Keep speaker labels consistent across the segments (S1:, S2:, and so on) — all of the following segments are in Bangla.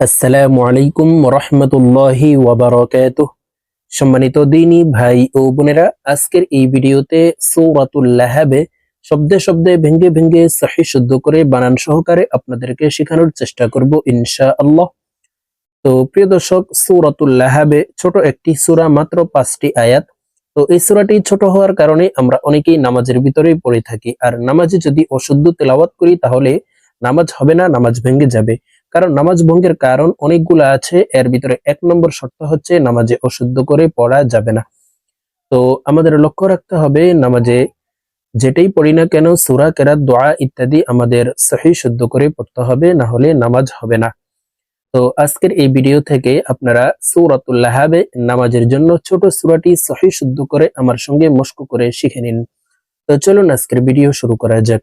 S1: আসসালামু আলাইকুম রহমতুল্লাহি ওয়াবারাকাত সম্মানিত দিনী ভাই ও বোনেরা, আজকের এই ভিডিওতে সৌরাতুল লাহাবে শব্দে শব্দে ভেঙ্গে ভেঙ্গে সহি শুদ্ধ করে বানান সহকারে আপনাদেরকে শেখানোর চেষ্টা করব ইনশা আল্লাহ তো প্রিয় দর্শক, সৌরাতুল লাহাবে ছোট একটি সূরা মাত্র পাঁচটি আয়াত। তো এই সূরাটি ছোট হওয়ার কারণে আমরা অনেকেই নামাজের ভিতরেই পড়ে থাকি। আর নামাজে যদি অশুদ্ধ তেলাওয়াত করি তাহলে নামাজ হবে না, নামাজ ভেঙ্গে যাবে। কারণ নামাজ ভঙ্গের কারণ অনেকগুলো আছে। এর ভিতরে এক নম্বর শর্ত হচ্ছে নামাজে অশুদ্ধ করে পড়া যাবে না। তো আমাদের লক্ষ্য রাখতে হবে নামাজে যেটাই পড়ি না কেন, সুরা, কেরাত, দোয়া ইত্যাদি আমাদের সহি শুদ্ধ করে পড়তে হবে, না হলে নামাজ হবে না। তো আজকের এই ভিডিও থেকে আপনারা সৌরাতুল্লাহাবে নামাজের জন্য ছোট সুরাটি সহি শুদ্ধ করে আমার সঙ্গে মস্ক করে শিখে নিন। তো চলুন আজকের ভিডিও শুরু করা যাক।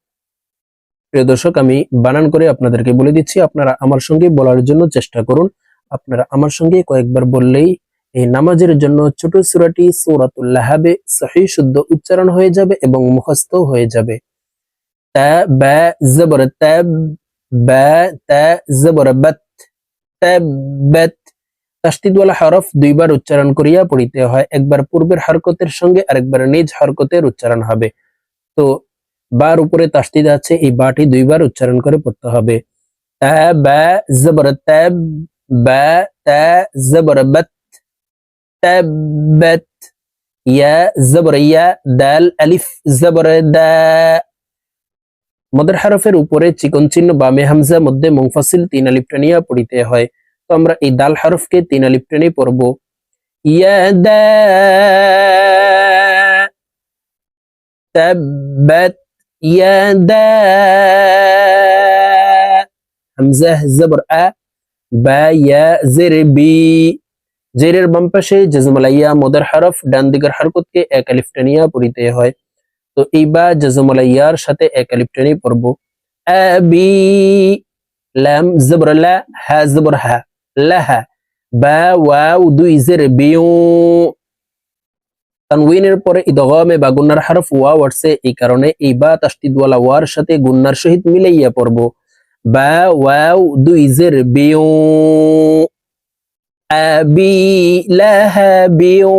S1: প্রিয় দর্শক, আমি বানান করে আপনাদেরকে বলে দিচ্ছি, আপনারা আমার সঙ্গে বলার জন্য চেষ্টা করুন। আপনারা আমার সঙ্গে কয়েকবার বললেই এই নামাজের জন্য ছোট সুরাটি সৌরাতুল্লাহাবে সহি শুদ্ধ উচ্চারণ হয়ে যাবে এবং মুখস্থ হয়ে যাবে। হরফ দুইবার উচ্চারণ করিয়া পড়িতে হয়। একবার পূর্বের হরকতের সঙ্গে আরেকবার নিজ হরকতের উচ্চারণ হবে। তো বার উপরে তাসদিদ আছে, এই বাটি দুইবার উচ্চারণ করে পড়তে হবে। মদের হরফের উপরে চিকন চিহ্ন বামে হামজা মধ্যে মুংফাসিল তিন আলিপটানিয়া পড়িতে হয়। তো আমরা এই দাল হরফকে তিন আলিফ পড়ব। ইয়া, দা তাব্বাত ইয়াদা হামজা জবর আ বা ইয়া জের বি জেরের বাম পাশে জজমালাইয়া মদার হরফ ডান দিকের হরকতকে এক আলিফ টানিয়া পড়িতে হয় তো এই বা জজমালাইয়ার সাথে এক আলিফ টানি পড়ব আবি লাম জবর লা হা জবর হা লাহা বা ওয়াও দুই জের বিউ তানউইনের পরে ইদগামে বা গুন্নার হারফ ওয়া আসছে এই কারণে এই বা তাসদিদওয়ালা ওয়ার সাথে গুন্নার সহিত মিলাইয়া পড়ব। বা ওয়াও দুই জের বিউ আবি লাহাবিউ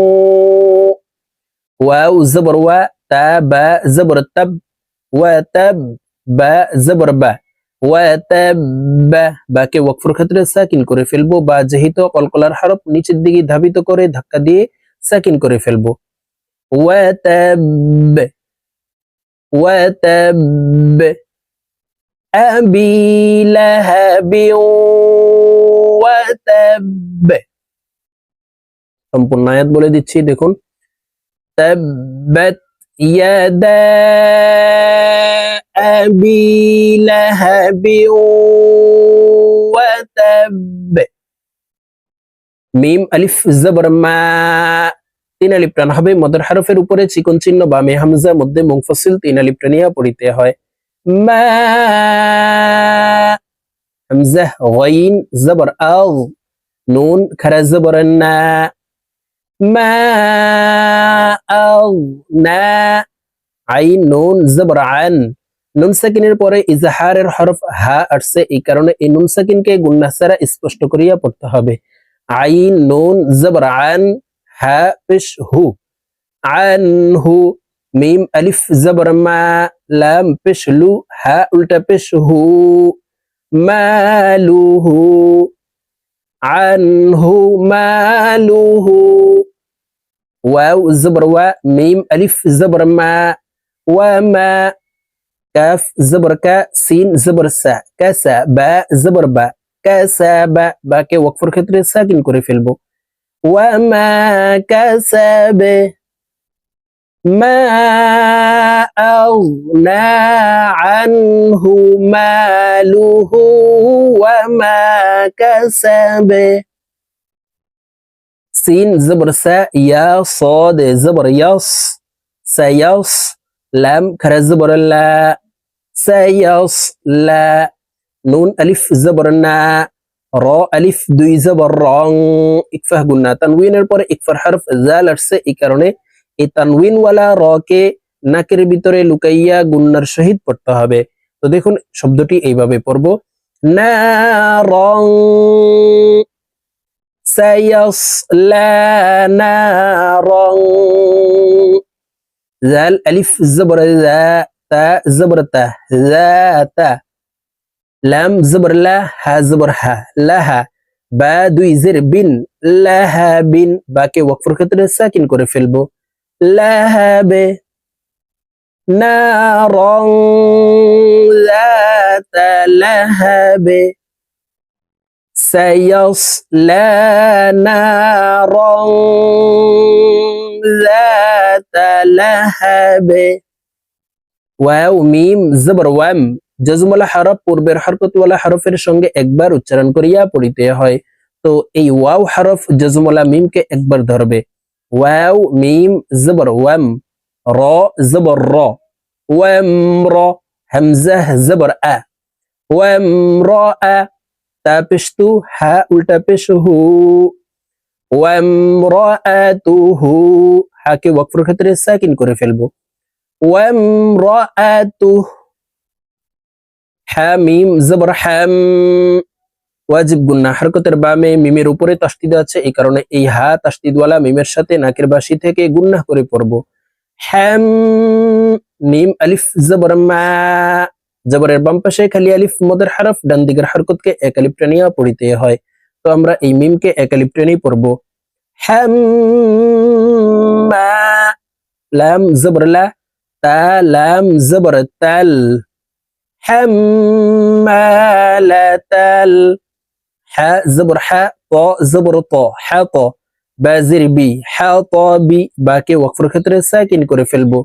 S1: ওয়াও, জবর, ওয়া, তা, বা, জবর, তাব, ওয়া, তাব, বা, জবর বা, বাকে ওয়াকফের ক্ষেত্রে সাকিন করে ফেলব বা যেহেতু কলকলার হারফ নিচের দিকে ধাবিত করে ধাক্কা দিয়ে সাকিন করে ফেলব। وتب وتب أبي لهب وتب সম্পূর্ণ আয়াত বলে দিচ্ছি দেখুন তাব্বাত ইয়াদা আবি লাহাবি ওয়াতাব মিম আলিফ জবর মা তিন আলিপ টান হবে মদর হরফের উপরে চিকন চিহ্ন বা মে হামজা মধ্যে মুংফসিল তিন আলিপ টানিয়া পড়িতে হয় পরে ইজাহারের হরফ হা আসছে, এই কারণে এই নুন সাকিনকে গুন্না স্পষ্ট করিয়া পড়তে হবে। আইন, নুন জবর আন। ها بش هو. عنه ميم ألف زبر ما. لام بيش لو. ها التا بش هو. ماله عنه ماله واو زبر و ميم ألف زبر ما. وما كاف زبر كا. سين زبر سا. كسا با زبر با كسا با باكي وقفر كتر ساكن كوري فيلبو وما كسب ما أغنى عنه ماله وما كسب. سين زبر سا يا صاد زبر يص سيص لام كر زبر لا سيص لا نون ألف زبر نا. র, আলিফ, দুই জবর, রং, ইকফাহ গুন্না তানউইনের পরে ইকফার হরফ, জাল আসছে এই কারণে এই তানউইনওয়ালা র কে নাকের ভিতরে লুকাইয়া গুন্নার সহিত পড়তে হবে। তো দেখুন, শব্দটি এইভাবে পড়ব। না, রং সায়াসলানা রং। জাল, আলিফ, জবর, জা, তা, জবর তা। تا ذات লাম জবর লা হা জবর হা লাহা বা দুই জের বিন লাহা বিন বাকে ওয়াকফের ক্ষেত্রে সাকিন করে ফেলবো লাহাবে নারং ذات لهب سيصلى نارا ذات لهب واو ميم زبر وام জজমলা হরফ, পূর্বের হরকতওয়ালা হরফের সঙ্গে একবার উচ্চারণ করিয়া পড়িতে হয়। তো এই ওয়াও হরফ জজমলা মিমকে একবার ধরবে। ওয়াও, মিম, জবর, ওয়াম, র, জবর, র। ওয়াম, র হামজাহ জবর, আ। ওয়াম, র, আ তা পেশ তু হা উল্টা পেশ হু ওয়াম, র, আ, তু, হু, হাকে ওয়াকফর ক্ষেত্রে সাকিন করে ফেলব। ওয়াম, র, আ, তু হামিম, জবর হাম, ওয়াজিব গুন্না। হরকতের বামে মিমের উপরে তাস্তিদ আছে, এই কারণে এই হা তাস্তিদওয়ালা মিমের সাথে নাকের বাসি থেকে গুন্না করে পড়ব। হ্যাম মিম, আলিফ, জবর, মা। জবরের বাম পাশে খালি আলিফ, মদের হরফ, ডান দিকের হরকতকে এক আলিফ টানিয়া পড়িতে হয়। তো আমরা এই মিমকে এক আলিফ টেনেই পড়ব। হ্যাম লাম, জবর, লা, তা, লাম, জবর, তাল। حمالة ال ح زبر ح ط زبر ط حط بازر بي حطب বাকে ওয়াকফের ক্ষেত্রে সাকিন করে ফেলবো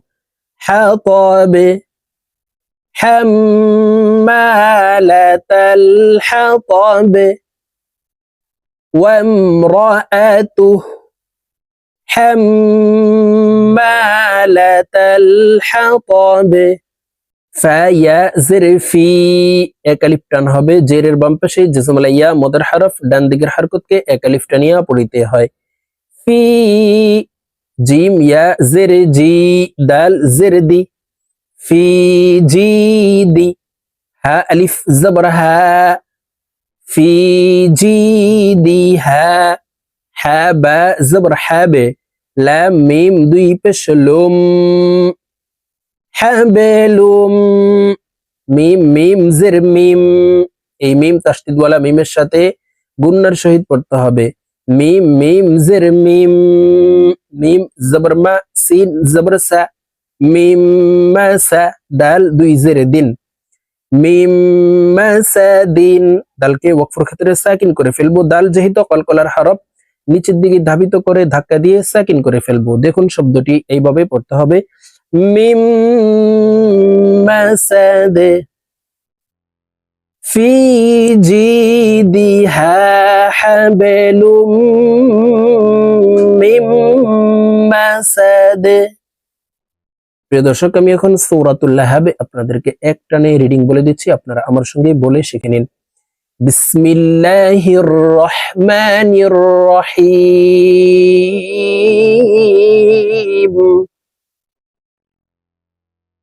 S1: حطب حمالة الحطب وامرأته حمالة الحطب ফায়া জের ফি একালিফ টান হবে। জেরের বাম পাশে জেসমালা ইয়া হারফ, ডান দিকের হারকতকে একালিফ পড়িতে হয়। ফি, জিম, ইয়া, জের, জি, দাল, জের, দি। ফি দি। হা, আলিফ, জবর, হা। ফি দি, হা। হা, বা, জবর লাম মিম, দুই, পেশ, লোম। হাবেলুম। মিম মিম, জের, মিম। এই মিম তাসদিদওয়ালা মিমের সাথে গুন্নার সহিত পড়তে হবে। মিম মিম, জের, মিম। মিম, জবর মা, সিন, জবর সা। মিম মাসা দাল, দুই জের, দিন। মিম মাসা দিন। দালকে ওয়াকফর ক্ষেত্রে সাকিন করে ফেলব। দাল যেহেতু কলকলার হরফ নিচের দিকে ধাবিত করে ধাক্কা দিয়ে সাকিন করে ফেলব। দেখুন শব্দটি এইভাবে পড়তে হবে। من مسد في جيدها حبل من مسد প্রিয় দর্শক আমি এখন সৌরাতুল্লাহ হাবে আপনাদেরকে এক টানে রিডিং বলে দিচ্ছি আপনারা আমার সঙ্গে বলে শিখে নিন বিসমিল্লাহির রহমানির রহিম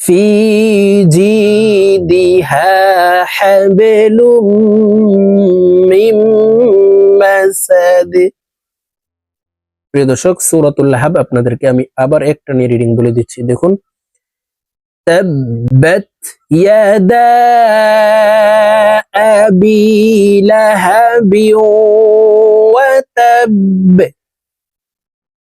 S1: في جيدها حبل من مسد প্রিয় দর্শক সূরাতুল লাহাব আপনাদেরকে আমি আবার একটা নিয়ে রিডিং বলে দিচ্ছি দেখুন তাব্বাত ইয়াদা আবি লাহাবি ওয়া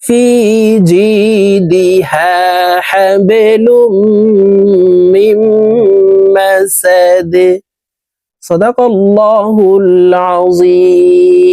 S1: في جيدها حبل من مسد. صدق الله العظيم.